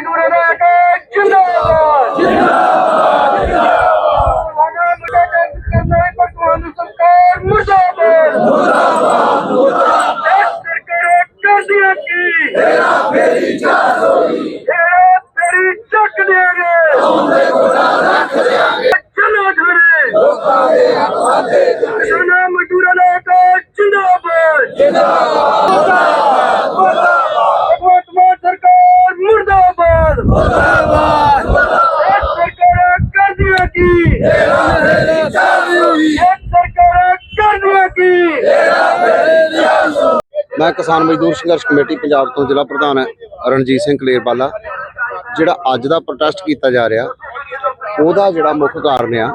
ਮਜ਼ਦੂਰਾਂ ਦਾ ਇੱਕ ਜਿੰਦਾਬਾਦ ਜਿੰਦਾਬਾਦ ਜਿੰਦਾਬਾਦ ਭਗਵਾਨ ਸਰਕਾਰ ਮੁਰਦਾਬਾਦ ਮੁਰਦਾਬਾਦ ਮੁਰਦਾਬਾਦ ਸਰਕਾਰ ਕਰਦੀਆਂ ਕੀ ਤੇਰਾ ਫੇਰੀ ਚਾਰ ਹੋਈ ਤੇਰਾ ਫੇਰੀ ਚੱਕ ਦੇਗੇ ਆਉਂਦੇ ਕੋਲਾ ਰੱਖ ਦੇਾਂਗੇ ਚਲੋ ਘਰੇ ਲੋਕਾਂ ਦੇ ਹੱਥਾਂ ਦੇ ਕਿਸਾਨਾਂ ਮਜ਼ਦੂਰਾਂ ਦਾ ਇੱਕ ਜਿੰਦਾਬਾਦ ਭਗਵੰਤ ਮਾਨ ਸਰਕਾਰ ਮੁਰਦਾਬਾਦ ਮੁਰਦਾਬਾਦ ਸਰਕਾਰ ਕਰਦੀਆਂ ਕੀ ਤੇਰਾ ਫੇਰੀ ਚਾਰ ਹੋਈ ਸਰਕਾਰ ਕਰਦੀਆਂ ਕੀ ਮੈਂ ਕਿਸਾਨ ਮਜ਼ਦੂਰ ਸੰਘਰਸ਼ ਕਮੇਟੀ ਪੰਜਾਬ ਤੋਂ ਜ਼ਿਲ੍ਹਾ ਪ੍ਰਧਾਨ ਰਣਜੀਤ ਸਿੰਘ ਕਲੇਰਵਾਲਾ ਜਿਹੜਾ ਅੱਜ ਦਾ ਪ੍ਰੋਟੈਸਟ ਕੀਤਾ ਜਾ ਰਿਹਾ ਉਹਦਾ ਜਿਹੜਾ ਮੁੱਖ ਕਾਰਨ ਆ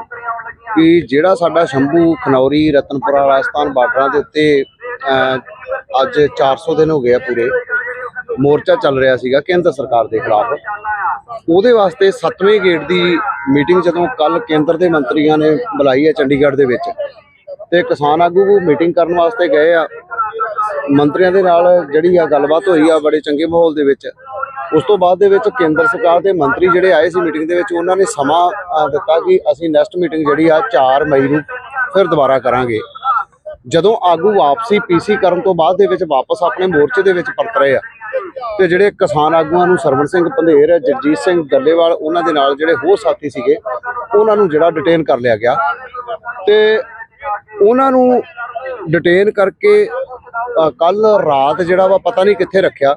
ਕਿ ਜਿਹੜਾ ਸਾਡਾ ਸ਼ੰਭੂ ਖਨੌਰੀ ਰਤਨਪੁਰਾ ਰਾਜਸਥਾਨ ਬਾਰਡਰਾਂ ਦੇ ਉੱਤੇ ਅਹ, ਅੱਜ 400 ਦਿਨ ਹੋ ਗਏ ਆ ਪੂਰੇ ਮੋਰਚਾ ਚੱਲ ਰਿਹਾ ਸੀਗਾ ਕੇਂਦਰ ਸਰਕਾਰ ਦੇ ਖਿਲਾਫ। ਉਹਦੇ ਵਾਸਤੇ 7ਵੇਂ ਗੇਟ ਦੀ ਮੀਟਿੰਗ ਜਦੋਂ ਕੱਲ ਕੇਂਦਰ ਦੇ ਮੰਤਰੀਆਂ ਨੇ ਬੁਲਾਈ ਹੈ ਚੰਡੀਗੜ੍ਹ ਦੇ ਵਿੱਚ ਤੇ ਕਿਸਾਨ ਆਗੂ ਮੀਟਿੰਗ ਕਰਨ ਵਾਸਤੇ ਗਏ ਆ ਮੰਤਰੀਆਂ ਦੇ ਨਾਲ ਜਿਹੜੀ ਆ ਗੱਲਬਾਤ ਹੋਈ ਆ ਬੜੇ ਚੰਗੇ ਮਾਹੌਲ ਦੇ ਵਿੱਚ, ਉਸ ਤੋਂ ਬਾਅਦ ਦੇ ਵਿੱਚ ਕੇਂਦਰ ਸਰਕਾਰ ਦੇ ਮੰਤਰੀ ਜਿਹੜੇ ਆਏ ਸੀ ਮੀਟਿੰਗ ਦੇ ਵਿੱਚ, ਉਹਨਾਂ ਨੇ ਸਮਾਂ ਦਿੱਤਾ ਕਿ ਅਸੀਂ ਨੈਕਸਟ ਮੀਟਿੰਗ ਜਿਹੜੀ ਆ 4 ਮਈ ਨੂੰ ਫਿਰ ਦੁਬਾਰਾ ਕਰਾਂਗੇ। ਜਦੋਂ ਆਗੂ ਵਾਪਸੀ ਪੀਸੀ ਕਰਨ ਤੋਂ ਬਾਅਦ ਦੇ ਵਿੱਚ ਵਾਪਸ ਆਪਣੇ ਮੋਰਚੇ ਦੇ ਵਿੱਚ ਪਰਤ ਰਹੇ ਆ, ਤੇ ਜਿਹੜੇ ਕਿਸਾਨ ਆਗੂਆਂ ਨੂੰ ਸਰਵਣ ਸਿੰਘ ਪੰਧੇਰ, ਜਗਜੀਤ ਸਿੰਘ ਗੱਲੇਵਾਲ, ਉਹਨਾਂ ਦੇ ਨਾਲ ਜਿਹੜੇ ਹੋਰ ਸਾਥੀ ਸੀਗੇ, ਉਹਨਾਂ ਨੂੰ ਜਿਹੜਾ ਡਿਟੇਨ ਕਰ ਲਿਆ ਗਿਆ। ਤੇ ਉਹਨਾਂ ਨੂੰ ਡਿਟੇਨ ਕਰਕੇ ਕੱਲ ਰਾਤ ਜਿਹੜਾ ਵਾ ਪਤਾ ਨਹੀਂ ਕਿੱਥੇ ਰੱਖਿਆ।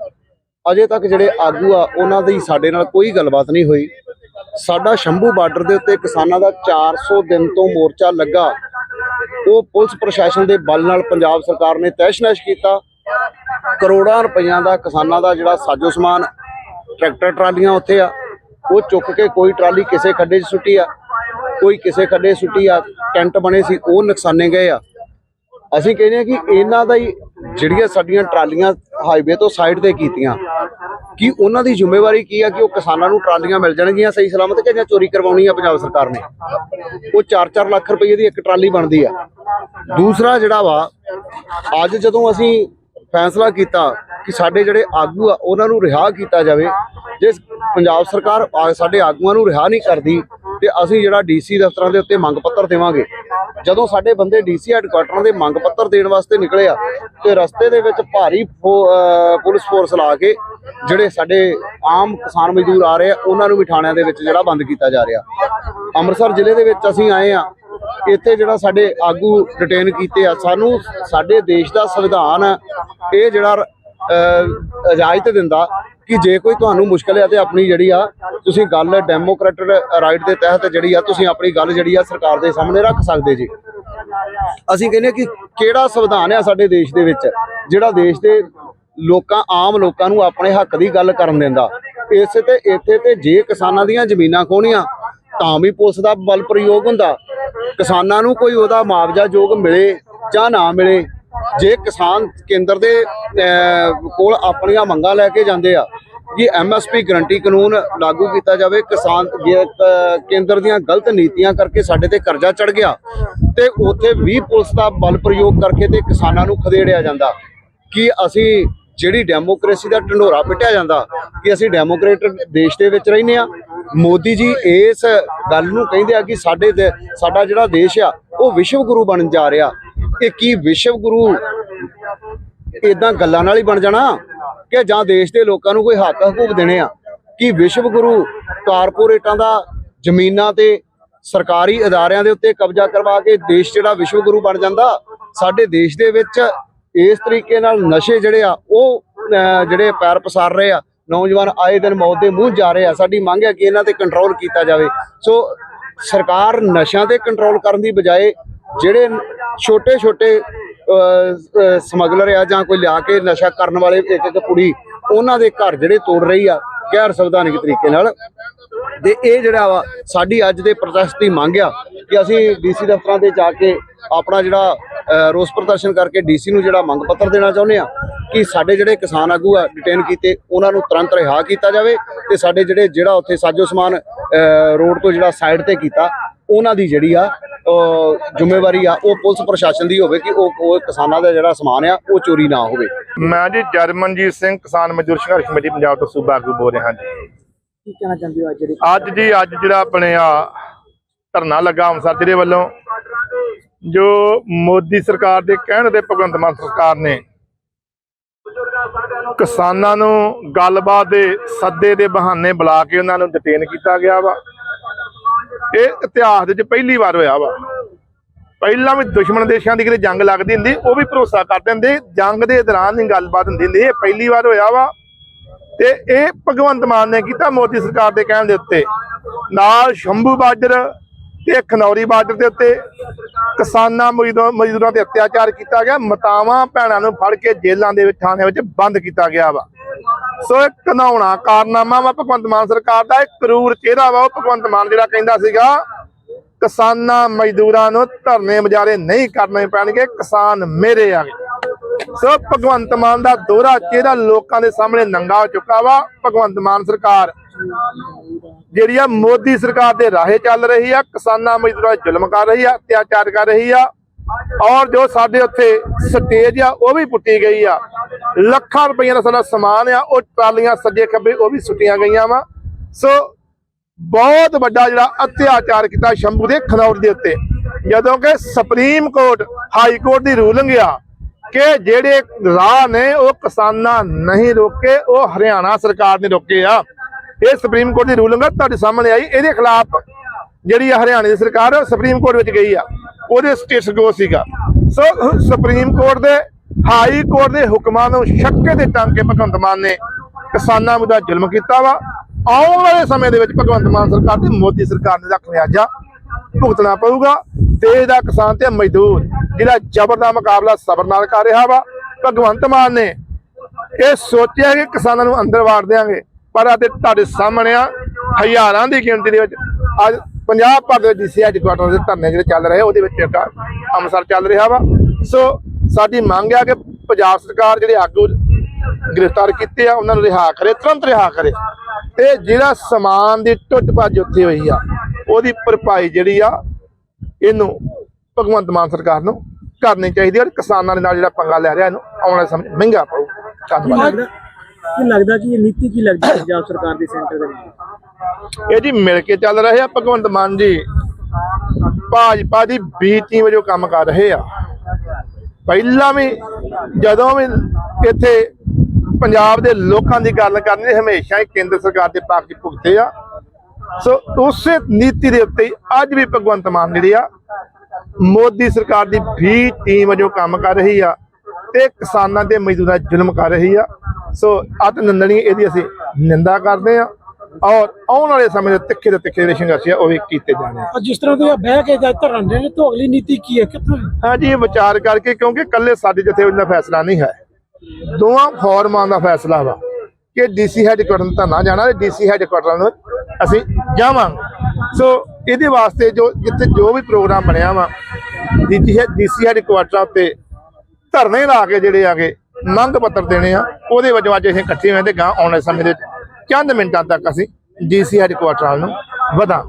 ਅਜੇ ਤੱਕ ਜਿਹੜੇ ਆਗੂ ਆ, ਉਹਨਾਂ ਦੀ ਸਾਡੇ ਨਾਲ ਕੋਈ ਗੱਲਬਾਤ ਨਹੀਂ ਹੋਈ। ਸਾਡਾ ਸ਼ੰਭੂ ਬਾਰਡਰ ਦੇ ਉੱਤੇ ਕਿਸਾਨਾਂ ਦਾ 400 ਦਿਨ ਤੋਂ ਮੋਰਚਾ ਲੱਗਾ। ਉਹ ਪੁਲਿਸ ਪ੍ਰਸ਼ਾਸਨ ਦੇ ਬਲ ਨਾਲ ਪੰਜਾਬ ਸਰਕਾਰ ਨੇ ਤੈਸ਼-ਨੈਸ਼ ਕੀਤਾ। ਕਰੋੜਾਂ ਰੁਪਈਆਂ ਦਾ ਕਿਸਾਨਾਂ ਦਾ ਜਿਹੜਾ ਸਾਜੋ ਸਮਾਨ, ਟਰੈਕਟਰ ਟਰਾਲੀਆਂ ਉੱਥੇ ਆ। ਉਹ ਚੁੱਕ ਕੇ ਕੋਈ ਟਰਾਲੀ ਕਿਸੇ ਖੱਡੇ 'ਚ ਸੁੱਟੀ ਆ, ਕੋਈ ਕਿਸੇ ਖੱਡੇ ਸੁੱਟੀ ਆ, ਟੈਂਟ ਬਣੇ ਸੀ, ਉਹ ਨੁਕਸਾਨੇ ਗਏ ਆ। ਅਸੀਂ ਕਹਿੰਦੇ ਆ ਕਿ ਇਹਨਾਂ ਦਾ ਹੀ ਜਿਹੜੀਆਂ ਸਾਡੀਆਂ ਟਰਾਲੀਆਂ ਹਾਈਵੇ ਤੋਂ ਸਾਈਡ ਤੇ ਕੀਤੀਆਂ, ਕਿ ਉਹਨਾਂ ਦੀ ਜ਼ਿੰਮੇਵਾਰੀ ਕੀ ਆ ਕਿ ਉਹ ਕਿਸਾਨਾਂ ਨੂੰ ਟਰਾਲੀਆਂ ਮਿਲ ਜਾਣਗੀਆਂ ਸਹੀ ਸਲਾਮਤ ਕਿ ਜਾਂ ਚੋਰੀ ਕਰਵਾਉਣੀ ਆ ਪੰਜਾਬ ਸਰਕਾਰ ਨੇ? ਉਹ 4-4 ਲੱਖ ਰੁਪਏ ਦੀ ਇੱਕ ਟਰਾਲੀ ਬਣਦੀ ਆ। ਦੂਸਰਾ ਜਿਹੜਾ ਵਾ, ਅੱਜ ਜਦੋਂ ਅਸੀਂ ਫੈਸਲਾ ਕੀਤਾ ਕਿ ਸਾਡੇ ਜਿਹੜੇ ਆਗੂ ਆ, ਉਹਨਾਂ ਨੂੰ ਰਿਹਾ ਕੀਤਾ ਜਾਵੇ, ਜੇ ਪੰਜਾਬ ਸਰਕਾਰ ਸਾਡੇ ਆਗੂਆਂ ਨੂੰ ਰਿਹਾ ਨਹੀਂ ਕਰਦੀ, ਤੇ ਅਸੀਂ ਜਿਹੜਾ ਡੀਸੀ ਦਫ਼ਤਰਾਂ ਦੇ ਉੱਤੇ ਮੰਗ ਪੱਤਰ ਦੇਵਾਂਗੇ ਜਦੋਂ ਸਾਡੇ ਬੰਦੇ ਡੀਸੀ ਹੈੱਡਕੁਆਟਰਾਂ ਦੇ ਮੰਗ ਪੱਤਰ ਦੇਣ ਵਾਸਤੇ ਨਿਕਲੇ ਆ, ਤੇ ਰਸਤੇ ਦੇ ਵਿੱਚ ਭਾਰੀ ਫੋ- ਪੁਲਿਸ ਫੋਰਸ ਲਾ ਕੇ ਜਿਹੜੇ ਸਾਡੇ ਆਮ ਕਿਸਾਨ ਮਜ਼ਦੂਰ ਆ ਰਹੇ ਆ, ਉਹਨਾਂ ਨੂੰ ਵੀ ਥਾਣਿਆਂ ਦੇ ਵਿੱਚ ਜਿਹੜਾ ਬੰਦ ਕੀਤਾ ਜਾ ਰਿਹਾ। ਅੰਮ੍ਰਿਤਸਰ ਜ਼ਿਲ੍ਹੇ ਦੇ ਵਿੱਚ ਅਸੀਂ ਆਏ ਆ, ਇੱਥੇ ਜਿਹੜਾ ਸਾਡੇ ਆਗੂ ਡਿਟੇਨ ਕੀਤੇ ਆ, ਸਾਨੂੰ ਸਾਡੇ ਦੇਸ਼ ਦਾ ਸੰਵਿਧਾਨ ਇਹ ਜਿਹੜਾ ਇਜਾਜ਼ਤ ਦਿੰਦਾ ਕਿ ਜੇ ਕੋਈ ਤੁਹਾਨੂੰ ਮੁਸ਼ਕਲ ਹੈ ਤੇ ਆਪਣੀ ਜਿਹੜੀ ਆ, ਤੁਸੀਂ ਗੱਲ ਡੈਮੋਕ੍ਰੈਟਿਕ ਰਾਈਟ ਦੇ ਤਹਿਤ ਜਿਹੜੀ ਆ, ਤੁਸੀਂ ਆਪਣੀ ਗੱਲ ਜਿਹੜੀ ਆ ਸਰਕਾਰ ਦੇ ਸਾਹਮਣੇ ਰੱਖ ਸਕਦੇ ਜੀ। ਅਸੀਂ ਕਹਿੰਦੇ ਹਾਂ ਕਿ ਕਿਹੜਾ ਸੰਵਿਧਾਨ ਆ ਸਾਡੇ ਦੇਸ਼ ਦੇ ਵਿੱਚ, ਜਿਹੜਾ ਦੇਸ਼ ਦੇ ਲੋਕਾਂ, ਆਮ ਲੋਕਾਂ ਨੂੰ ਆਪਣੇ ਹੱਕ ਦੀ ਗੱਲ ਕਰਨ ਦਿੰਦਾ। ਇਸੇ ਤੇ ਇੱਥੇ ਤੇ ਜੇ ਕਿਸਾਨਾਂ ਦੀਆਂ ਜ਼ਮੀਨਾਂ ਖੋਣੀਆਂ ਤਾਂ ਵੀ ਪੁਲਿਸ ਦਾ ਬਲ ਪ੍ਰਯੋਗ ਹੁੰਦਾ। ਕਿਸਾਨਾਂ ਨੂੰ ਕੋਈ ਉਹਦਾ ਮੁਆਵਜ਼ਾ ਯੋਗ ਮਿਲੇ ਜਾਂ ਨਾ ਮਿਲੇ ਜੇ ਕਿਸਾਨ ਕੇਂਦਰ ਦੇ ਕੋਲ ਆਪਣੀਆਂ ਮੰਗਾਂ ਲੈ ਕੇ ਜਾਂਦੇ ਆ, ਕਿ ਐਮਐਸਪੀ ਗਰੰਟੀ ਕਾਨੂੰਨ ਲਾਗੂ ਕੀਤਾ ਜਾਵੇ, ਕਿਸਾਨ ਕੇਂਦਰ ਦੀਆਂ ਗਲਤ ਨੀਤੀਆਂ ਕਰਕੇ ਸਾਡੇ ਤੇ ਕਰਜ਼ਾ ਚੜ ਗਿਆ, ਤੇ ਉੱਥੇ ਵੀ ਪੁਲਿਸ ਦਾ ਬਲ ਪ੍ਰਯੋਗ ਕਰਕੇ ਤੇ ਕਿਸਾਨਾਂ ਨੂੰ ਖਦੇੜਿਆ ਜਾਂਦਾ, ਕਿ ਅਸੀਂ ਜਿਹੜੀ ਡੈਮੋਕ੍ਰੇਸੀ ਦਾ ਢੰਡੋਰਾ ਪਿੱਟਿਆ ਜਾਂਦਾ, ਕਿ ਅਸੀਂ ਡੈਮੋਕ੍ਰੇਟਿਕ ਦੇਸ਼ ਦੇ ਵਿੱਚ ਰਹਿੰਦੇ ਆ। ਮੋਦੀ ਜੀ ਇਸ ਗੱਲ ਨੂੰ ਕਹਿੰਦੇ ਆ ਕਿ ਸਾਡੇ ਦੇ- ਸਾਡਾ ਜਿਹੜਾ ਦੇਸ਼ ਆ, ਉਹ ਵਿਸ਼ਵ ਗੁਰੂ ਬਣਨ ਜਾ ਰਿਹਾ। ਇਹ ਕੀ ਵਿਸ਼ਵ ਗੁਰੂ ਇਦਾਂ ਗੱਲਾਂ ਨਾਲ ਹੀ ਬਣ ਜਾਣਾ? ਕਿ ਜਾਂ ਦੇਸ਼ ਦੇ ਲੋਕਾਂ ਨੂੰ ਕੋਈ ਹੱਕ ਹਕੂਕ ਦੇਣੇ ਆ? ਕਿ ਵਿਸ਼ਵ ਗੁਰੂ ਕਾਰਪੋਰੇਟਾਂ ਦਾ ਜ਼ਮੀਨਾਂ ਤੇ ਸਰਕਾਰੀ ਅਦਾਰਿਆਂ ਦੇ ਉੱਤੇ ਕਬਜ਼ਾ ਕਰਵਾ ਕੇ ਦੇਸ਼ ਜਿਹੜਾ ਵਿਸ਼ਵ ਗੁਰੂ ਬਣ ਜਾਂਦਾ? ਸਾਡੇ ਦੇਸ਼ ਦੇ ਵਿੱਚ ਇਸ ਤਰੀਕੇ ਨਾਲ ਨਸ਼ੇ ਜਿਹੜੇ ਆ, ਉਹ ਜਿਹੜੇ ਪੈਰ ਪਸਾਰ ਰਹੇ ਆ, ਨੌਜਵਾਨ ਆਏ ਦਿਨ ਮੌਤ ਦੇ ਮੂੰਹ ਜਾ ਰਹੇ ਆ, ਸਾਡੀ ਮੰਗ ਹੈ ਕਿ ਇਹਨਾਂ ਤੇ ਕੰਟਰੋਲ ਕੀਤਾ ਜਾਵੇ। ਸੋ ਸਰਕਾਰ ਨਸ਼ਿਆਂ ਤੇ ਕੰਟਰੋਲ ਕਰਨ ਦੀ ਬਜਾਏ ਜਿਹੜੇ ਛੋਟੇ ਛੋਟੇ ਸਮਗਲਰ ਆ ਜਾਂ ਕੋਈ ਲਿਆ ਕੇ ਨਸ਼ਾ ਕਰਨ ਵਾਲੇ ਇੱਕ ਇੱਕ ਕੁੜੀ, ਉਹਨਾਂ ਦੇ ਘਰ ਜਿਹੜੇ ਤੋੜ ਰਹੀ ਆ ਗੈਰ ਸੰਵਿਧਾਨਿਕ ਤਰੀਕੇ ਨਾਲ। ਤੇ ਇਹ ਜਿਹੜਾ ਵਾ, ਸਾਡੀ ਅੱਜ ਦੇ ਪ੍ਰੋਟੈਸਟ ਦੀ ਮੰਗ ਆ ਕਿ ਅਸੀਂ ਡੀਸੀ ਦਫ਼ਤਰਾਂ ਤੇ ਜਾ ਕੇ ਆਪਣਾ ਜਿਹੜਾ ਰੋਸ ਪ੍ਰਦਰਸ਼ਨ ਕਰਕੇ ਡੀਸੀ ਨੂੰ ਜਿਹੜਾ ਮੰਗ ਪੱਤਰ ਦੇਣਾ ਚਾਹੁੰਦੇ ਆ ਕਿ ਸਾਡੇ ਜਿਹੜੇ ਕਿਸਾਨ ਆਗੂ ਆ ਡਿਟੇਨ ਕੀਤੇ, ਉਹਨਾਂ ਨੂੰ ਤੁਰੰਤ ਰਿਹਾ ਕੀਤਾ ਜਾਵੇ ਤੇ ਸਾਡੇ ਜਿਹੜੇ ਜਿਹੜਾ ਉੱਥੇ ਸਾਜੋ ਸਮਾਨ ਰੋਡ ਤੋਂ ਜਿਹੜਾ ਸਾਈਡ ਤੇ ਕੀਤਾ, ਉਹਨਾਂ ਦੀ ਜਿਹੜੀ ਆ ਜ਼ਿੰਮੇਵਾਰੀ ਆ ਉਹ ਪੁਲਿਸ ਪ੍ਰਸ਼ਾਸਨ ਦੀ ਹੋਵੇ ਕਿ ਉਹ ਉਹ ਕਿਸਾਨਾਂ ਦਾ ਜਿਹੜਾ ਸਮਾਨ ਆ ਉਹ ਚੋਰੀ ਨਾ ਹੋਵੇ। ਮੈਂ ਜੀ ਜਰਮਨਜੀਤ ਸਿੰਘ ਕਿਸਾਨ ਮਜ਼ਦੂਰ ਸੰਘਰਸ਼ ਕਮੇਟੀ ਪੰਜਾਬ ਤੋਂ ਸੂਬਾ ਆਗੂ ਬੋਲ ਰਿਹਾ ਜੀ। ਕੀ ਕਹਿਣਾ ਚਾਹੁੰਦੇ ਹੋ ਅੱਜ ਜਿਹੜੇ ਅੱਜ ਜੀ ਅੱਜ ਜਿਹੜਾ ਆਪਣੇ ਆ ਧਰਨਾ ਲੱਗਾ ਅੰਮ੍ਰਿਤਸਰ ਜ਼ਿਲ੍ਹੇ ਵੱਲੋਂ ਜੋ ਮੋਦੀ ਸਰਕਾਰ ਦੇ ਕਹਿਣ ਦੇ ਭਗਵੰਤ ਮਾਨ ਸਰਕਾਰ ਨੇ ਕਿਸਾਨਾਂ ਨੂੰ ਗੱਲਬਾਤ ਦੇ ਸੱਦੇ ਦੇ ਬਹਾਨੇ ਬੁਲਾ ਕੇ ਉਹਨਾਂ ਨੂੰ ਡਿਟੇਨ ਕੀਤਾ ਗਿਆ ਵਾ। ਇਹ ਇਤਿਹਾਸ ਦੇ ਵਿੱਚ ਪਹਿਲੀ ਵਾਰ ਹੋਇਆ ਵਾ। ਪਹਿਲਾਂ ਵੀ ਦੁਸ਼ਮਣ ਦੇਸ਼ਾਂ ਦੀ ਕਿਤੇ ਜੰਗ ਲੱਗਦੀ ਹੁੰਦੀ, ਉਹ ਵੀ ਭਰੋਸਾ ਕਰ ਦਿੰਦੇ ਜੰਗ ਦੇ ਦੌਰਾਨ ਹੀ ਗੱਲਬਾਤ ਹੁੰਦੀ ਹੁੰਦੀ, ਇਹ ਪਹਿਲੀ ਵਾਰ ਹੋਇਆ ਵਾ। ਤੇ ਇਹ ਭਗਵੰਤ ਮਾਨ ਨੇ ਕੀਤਾ ਮੋਦੀ ਸਰਕਾਰ ਦੇ ਕਹਿਣ ਦੇ ਉੱਤੇ। ਨਾਲ ਸ਼ੰਭੂ ਬਾਰਡਰ ਤੇ ਖਨੌਰੀ ਬਾਰਡਰ ਦੇ ਉੱਤੇ ਕਿਸਾਨਾਂ ਮਜ਼ਦੂਰਾਂ ਮਜ਼ਦੂਰਾਂ ਤੇ ਅਤਿਆਚਾਰ ਕੀਤਾ ਗਿਆ। ਮਤਾਵਾਂ, ਭੈਣਾਂ ਨੂੰ ਫੜ ਕੇ ਜੇਲ੍ਹਾਂ ਦੇ ਵਿੱਚ ਥਾਣਿਆਂ ਵਿੱਚ ਬੰਦ ਕੀਤਾ ਗਿਆ ਵਾ। ਸੋ ਇਹ ਘਨਾਉਣਾ ਕਾਰਨਾਮਾ ਵਾ ਭਗਵੰਤ ਮਾਨ ਸਰਕਾਰ ਦਾ, ਇੱਕ ਕਰੂਰ ਚਿਹਰਾ ਵਾ ਉਹ ਭਗਵੰਤ ਮਾਨ ਜਿਹੜਾ ਕਹਿੰਦਾ ਸੀਗਾ, ਕਿਸਾਨਾਂ ਮਜ਼ਦੂਰਾਂ ਨੂੰ ਧਰਨੇ ਮੁਜ਼ਾਹਰੇ ਨਹੀਂ ਕਰਨੇ ਪੈਣਗੇ, ਕਿਸਾਨ ਮੇਰੇ ਆ ਸੋ ਭਗਵੰਤ ਮਾਨ ਦਾ ਦੋਹਰਾ ਚਿਹਰਾ ਲੋਕਾਂ ਦੇ ਸਾਹਮਣੇ ਨੰਗਾ ਹੋ ਚੁੱਕਾ ਵਾ, ਭਗਵੰਤ ਮਾਨ ਸਰਕਾਰ। ਜਿਹੜੀ ਆ ਮੋਦੀ ਸਰਕਾਰ ਦੇ ਰਾਹੇ ਚੱਲ ਰਹੀ ਆ, ਕਿਸਾਨਾਂ ਮਜ਼ਦੂਰਾਂ ਤੇ ਜ਼ੁਲਮ ਕਰ ਰਹੀ ਆ, ਅਤਿਆਚਾਰ ਕਰ ਰਹੀ ਆ ਔਰ ਜੋ ਸਾਡੇ ਉੱਥੇ ਸਟੇਜ ਆ ਉਹ ਵੀ ਪੁੱਟੀ ਗਈ ਆ। ਲੱਖਾਂ ਰੁਪਈਆ ਦਾ ਸਾਡਾ ਸਮਾਨ ਆ ਉਹ ਟਰਾਲੀਆਂ ਸੱਜੇ ਖੱਬੇ ਉਹ ਵੀ ਸੁੱਟੀਆਂ ਗਈਆਂ ਵਾ। ਸੋ ਬਹੁਤ ਵੱਡਾ ਜਿਹੜਾ ਅਤਿਆਚਾਰ ਕੀਤਾ ਸ਼ੰਭੂ ਦੇ ਖਨੌਰ ਦੇ ਉੱਤੇ। ਜਦੋਂ ਕਿ ਸੁਪਰੀਮ ਕੋਰਟ ਹਾਈ ਕੋਰਟ ਦੀ ਰੂਲਿੰਗ ਆ ਕਿ ਜਿਹੜੇ ਰਾਹ ਨੇ ਉਹ ਕਿਸਾਨਾਂ ਨਹੀਂ ਰੋਕੇ ਉਹ ਹਰਿਆਣਾ ਸਰਕਾਰ ਨੇ ਰੋਕੇ ਆ। ਇਹ ਸੁਪਰੀਮ ਕੋਰਟ ਦੀ ਰੂਲਿੰਗ ਆ ਤੁਹਾਡੇ ਸਾਹਮਣੇ ਆਈ। ਇਹਦੇ ਖਿਲਾਫ ਜਿਹੜੀ ਆ ਹਰਿਆਣਾ ਦੀ ਸਰਕਾਰ ਆ, ਉਹ ਸੁਪਰੀਮ ਕੋਰਟ ਵਿੱਚ ਗਈ ਆ। ਉਹਦੇ ਸਟੇਟਸ ਗੋ ਸੀਗਾ। ਸੋ ਸੁਪਰੀਮ ਕੋਰਟ ਦੇ, ਹਾਈ ਕੋਰਟ ਦੇ ਹੁਕਮਾਂ ਨੂੰ ਸ਼ੱਕੇ ਦੇ ਟਾਂਕੇ ਭਗਵੰਤ ਮਾਨ ਨੇ ਕਿਸਾਨਾਂ ਦਾ ਜ਼ੁਲਮ ਕੀਤਾ ਵਾ। ਆਉਣ ਵਾਲੇ ਸਮੇਂ ਦੇ ਵਿੱਚ ਭਗਵੰਤ ਮਾਨ ਸਰਕਾਰ ਤੇ ਮੋਦੀ ਸਰਕਾਰ ਨੇ ਦਾ ਖਿਆਜਾ ਭੁਗਤਣਾ ਪਊਗਾ। ਦੇਸ਼ ਦਾ ਕਿਸਾਨ ਤੇ ਮਜ਼ਦੂਰ ਜਿਹੜਾ ਜ਼ਬਰ ਦਾ ਮੁਕਾਬਲਾ ਸਬਰ ਨਾਲ ਕਰ ਰਿਹਾ ਵਾ। ਭਗਵੰਤ ਮਾਨ ਨੇ ਇਹ ਸੋਚਿਆ ਕਿ ਕਿਸਾਨਾਂ ਨੂੰ ਅੰਦਰ ਵਾੜ ਦੇਾਂਗੇ ਪਰ ਅੱਜ ਤੁਹਾਡੇ ਸਾਹਮਣੇ ਆ, ਹਜ਼ਾਰਾਂ ਦੀ ਗਿਣਤੀ ਦੇ ਵਿੱਚ ਅੱਜ ਪੰਜਾਬ ਭਰ ਦੇ ਡੀਸੀ ਹੈਡਕੁਆਟਰ ਦੇ ਧਰਨੇ ਜਿਹੜੇ ਚੱਲ ਰਹੇ ਉਹਦੇ ਵਿੱਚ ਇੱਕ ਅੰਮ੍ਰਿਤਸਰ ਚੱਲ ਰਿਹਾ ਵਾ। ਸੋ ਸਾਡੀ ਮੰਗ ਆ ਕਿ ਪੰਜਾਬ ਸਰਕਾਰ ਜਿਹੜੇ ਆਗੂ ਗ੍ਰਿਫਤਾਰ ਕੀਤੇ ਆ, ਉਹਨਾਂ ਨੂੰ ਰਿਹਾ ਕਰੇ, ਤੁਰੰਤ ਰਿਹਾ ਕਰੇ। ਤੇ ਜਿਹੜਾ ਸਮਾਨ ਦੀ ਟੁੱਟ ਭੱਜ ਉੱਥੇ ਹੋਈ ਆ, ਉਹਦੀ ਭਰਪਾਈ ਜਿਹੜੀ ਆ, ਇਹਨੂੰ ਭਗਵੰਤ ਮਾਨ ਸਰਕਾਰ ਨੂੰ ਕਰਨੀ ਚਾਹੀਦੀ ਹੈ ਔਰ ਕਿਸਾਨਾਂ ਦੇ ਨਾਲ ਜਿਹੜਾ ਪੰਗਾ ਲੈ ਰਿਹਾ, ਇਹਨੂੰ ਆਉਣ ਵਾਲੇ ਸਮੇਂ ਮਹਿੰਗਾ ਪਊ। ਕੀ ਧੰਨਵਾਦ ਲੱਗਦਾ ਕੀ ਲੱਗਦਾ ਕਿ ਇਹ ਨੀਤੀ ਕੀ ਲੱਗਦੀ ਪੰਜਾਬ ਸਰਕਾਰ ਦੀ ਸੈਂਟਰ ਦੇ ਵਿੱਚ ਇਹ ਜੀ ਮਿਲ ਕੇ ਚੱਲ ਰਹੇ ਆ ਭਗਵੰਤ ਮਾਨ ਜੀ। ਭਾਜਪਾ ਦੀ ਬੀ ਟੀਮ ਵਜੋਂ ਕੰਮ ਕਰ ਰਹੇ ਆ। ਪਹਿਲਾਂ ਵੀ ਜਦੋਂ ਵੀ ਇੱਥੇ ਪੰਜਾਬ ਦੇ ਲੋਕਾਂ ਦੀ ਗੱਲ ਕਰਨੀ, ਹਮੇਸ਼ਾ ਹੀ ਕੇਂਦਰ ਸਰਕਾਰ ਦੇ ਪੱਖ 'ਚ ਭੁਗਤੇ ਆ। ਸੋ ਉਸੇ ਨੀਤੀ ਦੇ ਉੱਤੇ ਅੱਜ ਵੀ ਭਗਵੰਤ ਮਾਨ ਜਿਹੜੀ ਆ, ਮੋਦੀ ਸਰਕਾਰ ਦੀ ਵੀ ਟੀਮ ਵਜੋਂ ਕੰਮ ਕਰ ਰਹੀ ਆ ਤੇ ਕਿਸਾਨਾਂ ਤੇ ਮਜ਼ਦੂਰਾਂ ਜ਼ੁਲਮ ਕਰ ਰਹੀ ਆ। ਸੋ ਅਤ ਨਿੰਦਣੀ ਇਹਦੀ ਅਸੀਂ ਨਿੰਦਾ ਕਰਦੇ ਆ। ਔਰ ਆਉਣ ਵਾਲੇ ਸਮੇਂ ਦੇ ਤਿੱਖੇ ਤੇ ਤਿੱਖੇ ਜਿਹੜੇ ਸੰਘਰਸ਼ ਆ ਉਹ ਵੀ ਕੀਤੇ ਜਾਣੇ ਆ। ਜਿਸ ਤਰ੍ਹਾਂ ਤੁਸੀਂ ਬਹਿ ਕੇ ਜਾਂ ਧਰਨ ਦੇ ਨੇ ਤੋਂ ਅਗਲੀ ਨੀਤੀ ਕੀ ਹੈ? ਕਿੱਥੋਂ? ਹਾਂਜੀ ਵਿਚਾਰ ਕਰਕੇ ਕਿਉਂਕਿ ਕੱਲੇ ਸਾਡੇ ਜਥੇ ਦਾ ਫੈਸਲਾ ਨਹੀਂ ਹੈ। ਦੋਵਾਂ ਫੋਰਮਾਂ ਦਾ ਫੈਸਲਾ ਵਾ ਕਿ ਡੀਸੀ ਹੈਡਕੁਆਟਰ ਨੂੰ ਧਰਨਾ ਜਾਣਾ ਤੇ ਡੀਸੀ ਹੈਡਕੁਆਟਰ ਨੂੰ ਅਸੀਂ ਜਾਵਾਂਗੇ। ਸੋ ਇਹਦੇ ਵਾਸਤੇ ਜੋ ਜਿੱਥੇ ਜੋ ਵੀ ਪ੍ਰੋਗਰਾਮ ਬਣਿਆ ਵਾ ਡੀਸੀ ਡੀਸੀ ਹੈਡਕੁਆਟਰ ਤੇ ਧਰਨੇ ਲਾ ਕੇ ਜਿਹੜੇ ਆਗੇ ਮੰਗ ਪੱਤਰ ਦੇਣੇ ਆ ਉਹਦੇ ਵਜੋਂ ਅੱਜ ਅਸੀਂ ਇਕੱਠੇ ਹੋਏ ਤੇ ਗਾਂ ਆਉਣ ਵਾਲੇ ਸਮੇਂ ਦੇ ਚੰਦ ਮਿੰਟਾਂ ਤੱਕ ਅਸੀਂ ਡੀਸੀ ਹੈੱਡਕੁਆਟਰ ਨੂੰ ਵਧਾਂ